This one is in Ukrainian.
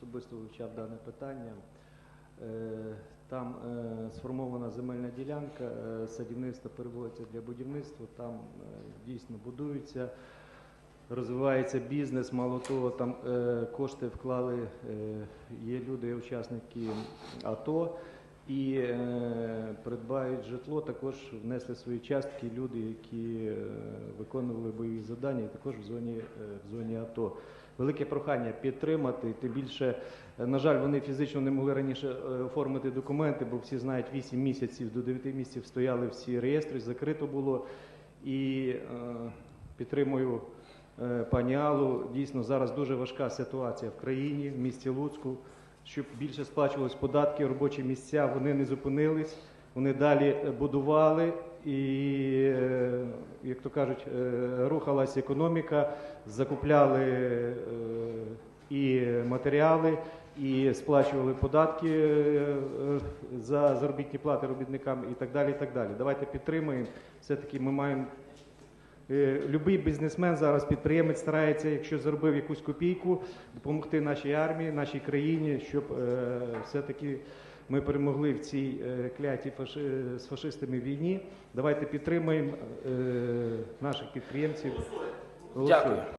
особисто вивчав дане питання. Е, Там е, сформована земельна ділянка, е, садівництво переводиться для будівництва, там дійсно будуються, розвивається бізнес, мало того, там кошти вклали, є люди, учасники АТО, і придбають житло, також внесли свої частки люди, які виконували бойові завдання, і також в зоні, е, в зоні АТО. Велике прохання підтримати, тим більше, е, на жаль, вони фізично не могли раніше е, оформити документи, бо всі знають, 8 місяців до 9 місяців стояли всі реєстри, закрито було. І е, підтримую е, пані Аллу. Дійсно, зараз дуже важка ситуація в країні, в місті Луцьку. Щоб більше сплачувалось податки, робочі місця, вони не зупинились, вони далі е, будували і, е, як то кажуть, е, рухалась економіка, закупляли і матеріали, і сплачували податки за заробітні плати робітникам і так далі. І так далі. Давайте підтримаємо. Все-таки ми маємо Любий бізнесмен зараз підприємець старається, якщо заробив якусь копійку, допомогти нашій армії, нашій країні, щоб е, все-таки ми перемогли в цій е, клятій з фашистами війні. Давайте підтримаємо е, наших підприємців. Голосуємо.